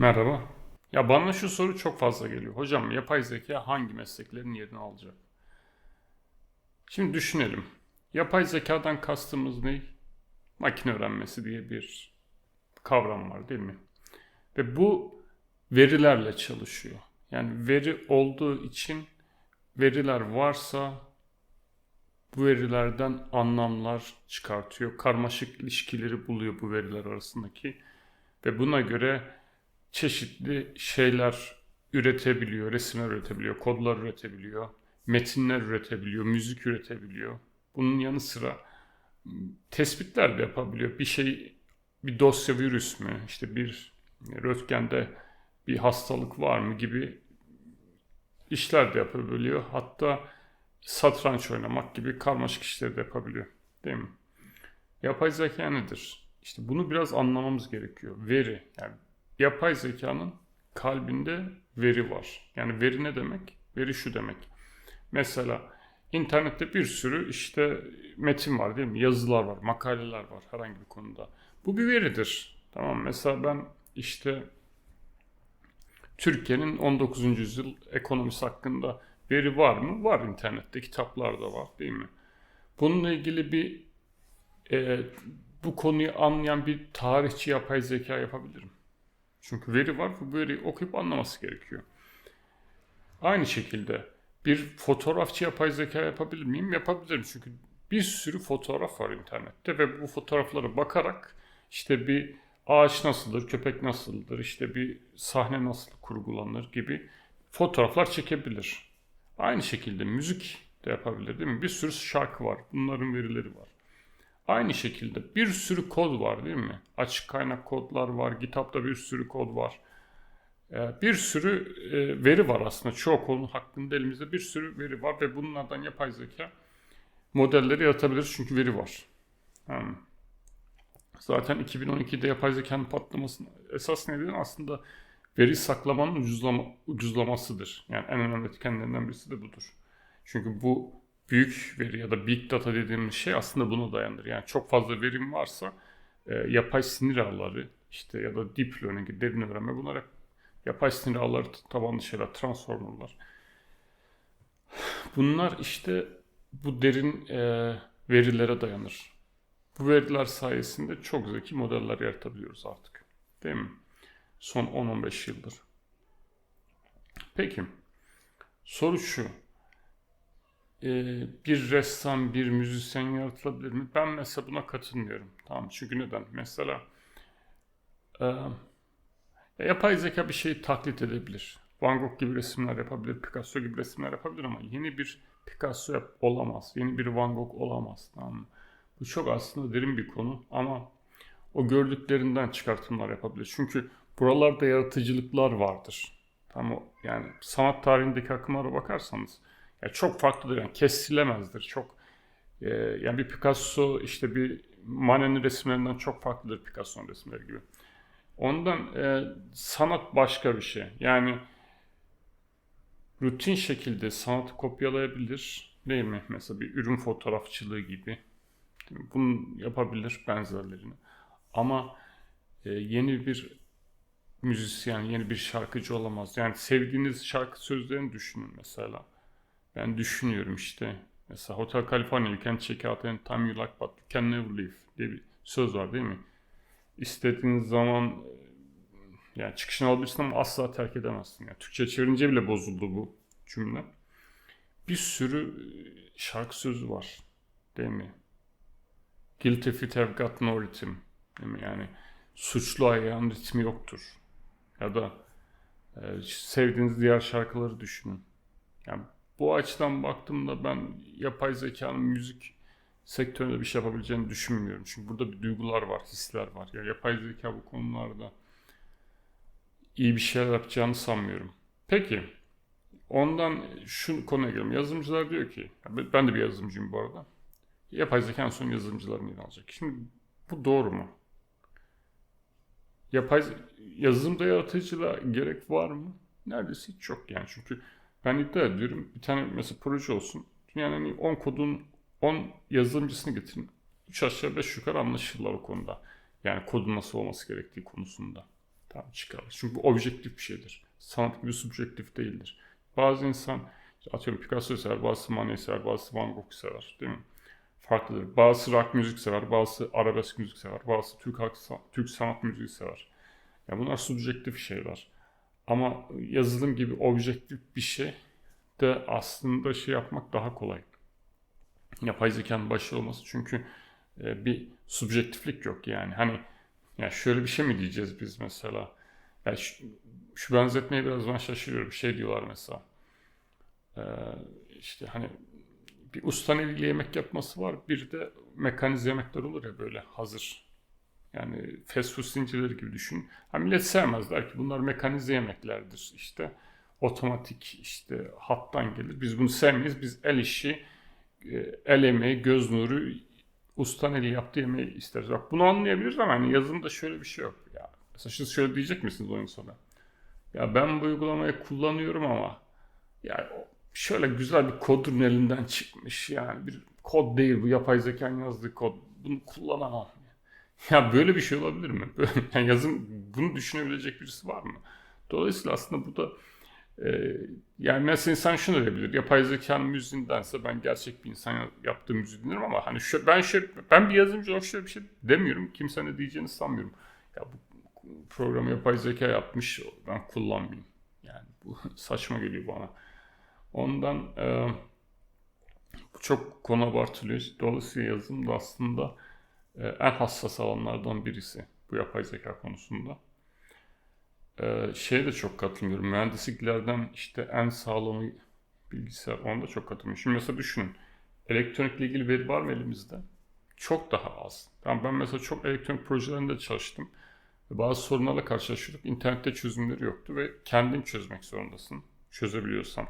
Merhaba. Ya bana şu soru çok fazla geliyor. Hocam yapay zeka hangi mesleklerin yerini alacak? Şimdi düşünelim. Yapay zekadan kastımız ne? Makine öğrenmesi diye bir kavram var değil mi? Ve bu verilerle çalışıyor. Yani veri olduğu için veriler varsa bu verilerden anlamlar çıkartıyor. Karmaşık ilişkileri buluyor bu veriler arasındaki ve buna göre çeşitli şeyler üretebiliyor, resimler üretebiliyor, kodlar üretebiliyor, metinler üretebiliyor, müzik üretebiliyor. Bunun yanı sıra m, tespitler de yapabiliyor. Bir şey, bir dosya virüs mü, işte bir röntgende bir hastalık var mı gibi işler de yapabiliyor. Hatta satranç oynamak gibi karmaşık işleri de yapabiliyor. Değil mi? Yapay zeka nedir? İşte bunu biraz anlamamız gerekiyor. Veri. Yani yapay zekanın kalbinde veri var. Yani veri ne demek? Veri şu demek. Mesela internette bir sürü işte metin var değil mi? Yazılar var, makaleler var herhangi bir konuda. Bu bir veridir. Tamam Mesela ben işte Türkiye'nin 19. yüzyıl ekonomisi hakkında veri var mı? Var internette, kitaplarda var değil mi? Bununla ilgili bir e, bu konuyu anlayan bir tarihçi yapay zeka yapabilirim. Çünkü veri var ve bu veriyi okuyup anlaması gerekiyor. Aynı şekilde bir fotoğrafçı yapay zeka yapabilir miyim? Yapabilirim. Çünkü bir sürü fotoğraf var internette ve bu fotoğraflara bakarak işte bir ağaç nasıldır, köpek nasıldır, işte bir sahne nasıl kurgulanır gibi fotoğraflar çekebilir. Aynı şekilde müzik de yapabilir değil mi? Bir sürü şarkı var. Bunların verileri var. Aynı şekilde bir sürü kod var değil mi? Açık kaynak kodlar var, GitHub'da bir sürü kod var. Ee, Bir sürü e, veri var aslında. Çoğu konu hakkında elimizde bir sürü veri var ve bunlardan yapay zeka modelleri yaratabilir çünkü veri var. Hmm. Zaten 2012'de yapay zekanın patlamasının esas nedeni aslında veri saklamanın ucuzlama, ucuzlamasıdır. Yani en önemli etkenlerinden birisi de budur. Çünkü bu büyük veri ya da big data dediğimiz şey aslında buna dayanır. Yani çok fazla verim varsa e, yapay sinir ağları işte ya da deep learning, derin öğrenme bunlar hep yapay sinir ağları tabanlı şeyler, transformerlar. Bunlar işte bu derin e, verilere dayanır. Bu veriler sayesinde çok zeki modeller yaratabiliyoruz artık. Değil mi? Son 10-15 yıldır. Peki. Soru şu. Ee, bir ressam, bir müzisyen yaratılabilir mi? Ben mesela buna katılmıyorum. Tamam. Çünkü neden? Mesela e, yapay zeka bir şeyi taklit edebilir. Van Gogh gibi resimler yapabilir, Picasso gibi resimler yapabilir ama yeni bir Picasso yap olamaz. Yeni bir Van Gogh olamaz. Tamam mı? Bu çok aslında derin bir konu ama o gördüklerinden çıkartımlar yapabilir. Çünkü buralarda yaratıcılıklar vardır. Tamam yani sanat tarihindeki akımlara bakarsanız ya çok farklıdır yani kesilemezdir. Çok e, yani bir Picasso işte bir Manet'in resimlerinden çok farklıdır Picasso'nun resimleri gibi. Ondan e, sanat başka bir şey. Yani rutin şekilde sanatı kopyalayabilir değil mi? Mesela bir ürün fotoğrafçılığı gibi. Bunu yapabilir benzerlerini. Ama e, yeni bir müzisyen, yeni bir şarkıcı olamaz. Yani sevdiğiniz şarkı sözlerini düşünün mesela. Ben düşünüyorum işte. Mesela Hotel California, you can check out any time you like but you can never leave diye bir söz var değil mi? İstediğiniz zaman e, yani çıkışını alabilirsin ama asla terk edemezsin. Yani Türkçe çevirince bile bozuldu bu cümle. Bir sürü e, şarkı sözü var. Değil mi? Guilty feet have got no rhythm. Değil mi? Yani suçlu ayağın ritmi yoktur. Ya da e, sevdiğiniz diğer şarkıları düşünün. Yani bu açıdan baktığımda ben yapay zekanın müzik sektöründe bir şey yapabileceğini düşünmüyorum. Çünkü burada bir duygular var, hisler var. Yani yapay zeka bu konularda iyi bir şeyler yapacağını sanmıyorum. Peki, ondan şu konuya gelelim. Yazılımcılar diyor ki, ben de bir yazılımcıyım bu arada. Yapay zeka en son yazılımcıların yerini alacak. Şimdi bu doğru mu? Yapay yazılımda yaratıcılığa gerek var mı? Neredeyse hiç yok yani. Çünkü ben iddia ediyorum bir tane mesela proje olsun. Dünyanın 10 kodun 10 yazılımcısını getirin. 3 aşağı 5 yukarı anlaşırlar o konuda. Yani kodun nasıl olması gerektiği konusunda. Tamam çıkarılır. Çünkü bu objektif bir şeydir. Sanat gibi subjektif değildir. Bazı insan işte atıyorum Picasso sever, bazısı Manet sever, bazısı Van Gogh sever değil mi? Farklıdır. Bazısı rock müzik sever, bazısı arabesk müzik sever, bazısı Türk, halk, Türk sanat müziği sever. Ya bunlar subjektif şeyler. Ama yazılım gibi objektif bir şey de aslında şey yapmak daha kolay. Yapay zekanın başı olması çünkü e, bir subjektiflik yok yani. Hani ya şöyle bir şey mi diyeceğiz biz mesela? Ya şu, şu benzetmeye biraz ben şaşırıyorum. Şey diyorlar mesela. E, işte hani bir ustanın eliyle yemek yapması var. Bir de mekanize yemekler olur ya böyle hazır. Yani fast food zincirleri gibi düşün. Ha millet sevmezler ki bunlar mekanize yemeklerdir işte. Otomatik işte hattan gelir. Biz bunu sevmeyiz. Biz el işi, e, el emeği, göz nuru, ustan eli yaptığı yemeği isteriz. Bak bunu anlayabiliriz ama hani yazılımda şöyle bir şey yok. Ya, mesela siz şöyle diyecek misiniz oyun sonra? Ya ben bu uygulamayı kullanıyorum ama yani şöyle güzel bir kodun elinden çıkmış yani bir kod değil bu yapay zekanın yazdığı kod. Bunu kullanamam. Ya böyle bir şey olabilir mi? Böyle, yani yazım bunu düşünebilecek birisi var mı? Dolayısıyla aslında bu da e, yani mesela insan şunu diyebilir. Yapay zekanın müziğindense ben gerçek bir insan yaptığı müziği dinlerim ama hani şu, ben şey ben bir yazılımcı olarak şöyle bir şey demiyorum. Kimse ne diyeceğini sanmıyorum. Ya bu programı yapay zeka yapmış ben kullanmayayım. Yani bu saçma geliyor bana. Ondan e, çok konu abartılıyor. Dolayısıyla yazılım da aslında en hassas alanlardan birisi bu yapay zeka konusunda. Ee, şeye de çok katılmıyorum. Mühendisliklerden işte en sağlamı bilgisayar. Onda çok katılmıyorum. Şimdi mesela düşünün. Elektronikle ilgili veri var mı elimizde? Çok daha az. Yani ben mesela çok elektronik projelerinde çalıştım. Bazı sorunlarla karşılaşıyorduk. İnternette çözümleri yoktu ve kendin çözmek zorundasın. Çözebiliyorsan.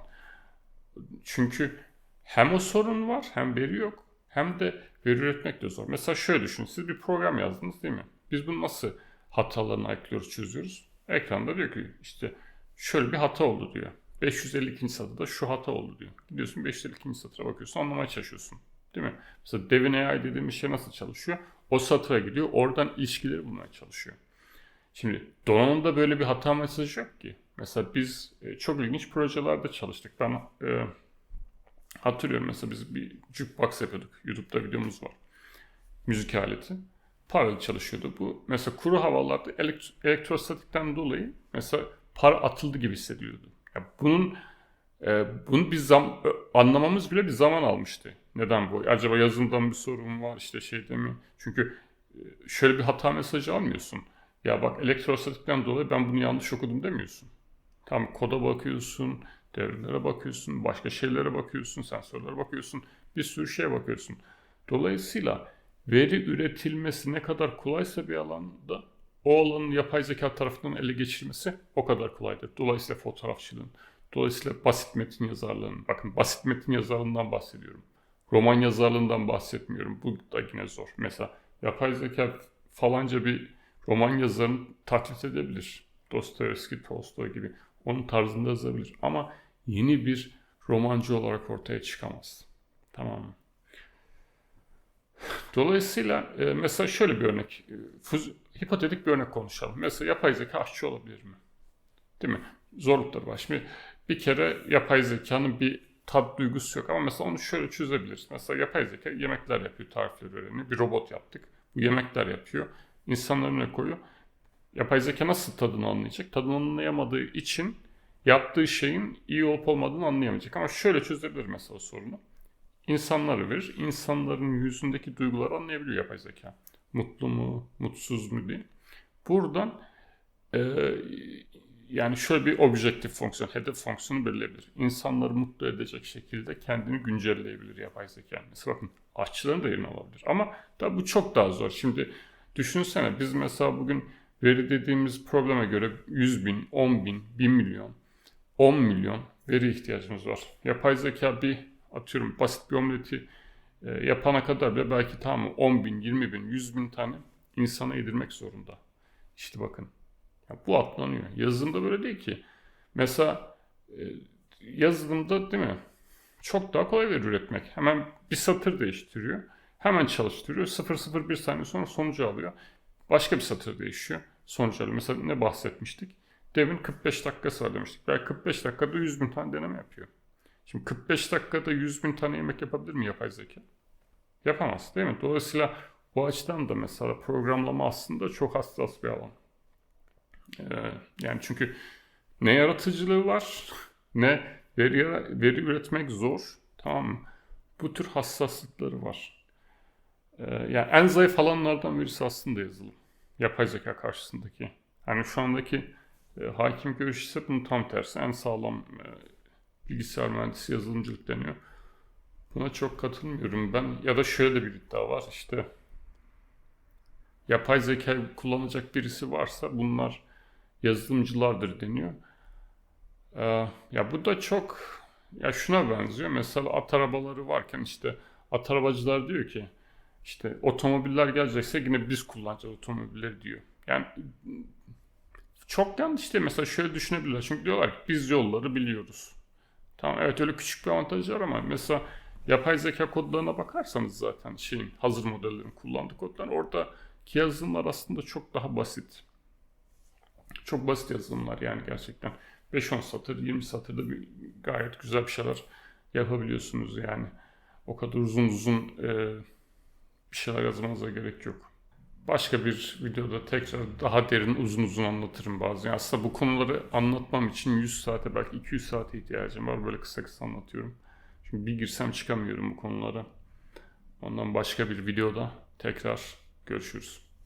Çünkü hem o sorun var hem veri yok. Hem de veri üretmek de zor. Mesela şöyle düşünün. Siz bir program yazdınız değil mi? Biz bunu nasıl hatalarını ayıklıyoruz, çözüyoruz? Ekranda diyor ki işte şöyle bir hata oldu diyor. 552. satıda şu hata oldu diyor. Gidiyorsun 552. satıra bakıyorsun anlamaya çalışıyorsun. Değil mi? Mesela Devin AI dediğimiz şey nasıl çalışıyor? O satıra gidiyor oradan ilişkileri bulmaya çalışıyor. Şimdi donanımda böyle bir hata mesajı yok ki. Mesela biz e, çok ilginç projelerde çalıştık. Ben e, hatırlıyorum mesela biz bir jukebox yapıyorduk. YouTube'da videomuz var. Müzik aleti paralel çalışıyordu bu. Mesela kuru havalarda elektro, elektrostatikten dolayı mesela para atıldı gibi hissediyordu. Yani bunun e, bunu bir zam, anlamamız bile bir zaman almıştı. Neden bu? Acaba yazılımdan bir sorun var işte şeyde mi? Çünkü e, şöyle bir hata mesajı almıyorsun. Ya bak elektrostatikten dolayı ben bunu yanlış okudum demiyorsun. Tam koda bakıyorsun, devrelere bakıyorsun, başka şeylere bakıyorsun, sensörlere bakıyorsun, bir sürü şeye bakıyorsun. Dolayısıyla veri üretilmesi ne kadar kolaysa bir alanda o alanın yapay zeka tarafından ele geçirilmesi o kadar kolaydır. Dolayısıyla fotoğrafçılığın, dolayısıyla basit metin yazarlığının, bakın basit metin yazarlığından bahsediyorum. Roman yazarlığından bahsetmiyorum. Bu da yine zor. Mesela yapay zeka falanca bir roman yazarını taklit edebilir. Dostoyevski, Tolstoy gibi. Onun tarzında yazabilir. Ama yeni bir romancı olarak ortaya çıkamaz. Tamam mı? Dolayısıyla e, mesela şöyle bir örnek, e, hipotetik bir örnek konuşalım. Mesela yapay zeka aşçı olabilir mi? Değil mi? Zorlukları var. Şimdi bir kere yapay zekanın bir tat duygusu yok ama mesela onu şöyle çözebiliriz. Mesela yapay zeka yemekler yapıyor, tarifleri öğreniyor. Bir robot yaptık. Bu yemekler yapıyor. İnsanların önüne koyuyor. Yapay zeka nasıl tadını anlayacak? Tadını anlayamadığı için yaptığı şeyin iyi olup olmadığını anlayamayacak. Ama şöyle çözebilir mesela sorunu insanları verir. İnsanların yüzündeki duyguları anlayabiliyor yapay zeka. Mutlu mu, mutsuz mu diye. Buradan e, yani şöyle bir objektif fonksiyon, hedef fonksiyonu belirleyebilir. İnsanları mutlu edecek şekilde kendini güncelleyebilir yapay zeka. Mesela bakın aşçıların da yerini alabilir. Ama tabii bu çok daha zor. Şimdi düşünsene biz mesela bugün veri dediğimiz probleme göre 100 bin, 10 bin, 1 milyon, 10 milyon veri ihtiyacımız var. Yapay zeka bir atıyorum basit bir omleti e, yapana kadar bile belki tamam 10 bin, 20 bin, 100 bin tane insana yedirmek zorunda. İşte bakın ya bu atlanıyor. Yazılımda böyle değil ki. Mesela e, yazılımda değil mi? Çok daha kolay veri üretmek. Hemen bir satır değiştiriyor. Hemen çalıştırıyor. 001 saniye sonra sonucu alıyor. Başka bir satır değişiyor. sonuçları. Mesela ne bahsetmiştik? Devin 45 dakikası var demiştik. Belki 45 dakikada 100 bin tane deneme yapıyor. Şimdi 45 dakikada 100 bin tane yemek yapabilir mi yapay zeka? Yapamaz değil mi? Dolayısıyla bu açıdan da mesela programlama aslında çok hassas bir alan. Ee, yani çünkü ne yaratıcılığı var ne veri, veri üretmek zor. Tamam mı? Bu tür hassaslıkları var. Ee, yani en zayıf alanlardan birisi aslında yazılım. Yapay zeka karşısındaki. Yani şu andaki e, hakim görüş ise bunun tam tersi. En sağlam e, bilgisayar mühendisi yazılımcılık deniyor. Buna çok katılmıyorum ben. Ya da şöyle bir iddia var işte yapay zeka kullanacak birisi varsa bunlar yazılımcılardır deniyor. Ee, ya bu da çok ya şuna benziyor. Mesela at arabaları varken işte at arabacılar diyor ki işte otomobiller gelecekse yine biz kullanacağız otomobilleri diyor. Yani çok yanlış değil. Mesela şöyle düşünebilirler. Çünkü diyorlar ki biz yolları biliyoruz. Tamam evet öyle küçük bir avantajı var ama mesela yapay zeka kodlarına bakarsanız zaten şeyin hazır modellerin kullandığı kodlar oradaki yazılımlar aslında çok daha basit. Çok basit yazılımlar yani gerçekten. 5-10 satır, 20 satırda bir, gayet güzel bir şeyler yapabiliyorsunuz yani. O kadar uzun uzun e, bir şeyler yazmanıza gerek yok. Başka bir videoda tekrar daha derin uzun uzun anlatırım bazı. Yani aslında bu konuları anlatmam için 100 saate belki 200 saate ihtiyacım var. Böyle kısa kısa anlatıyorum. Çünkü bir girsem çıkamıyorum bu konulara. Ondan başka bir videoda tekrar görüşürüz.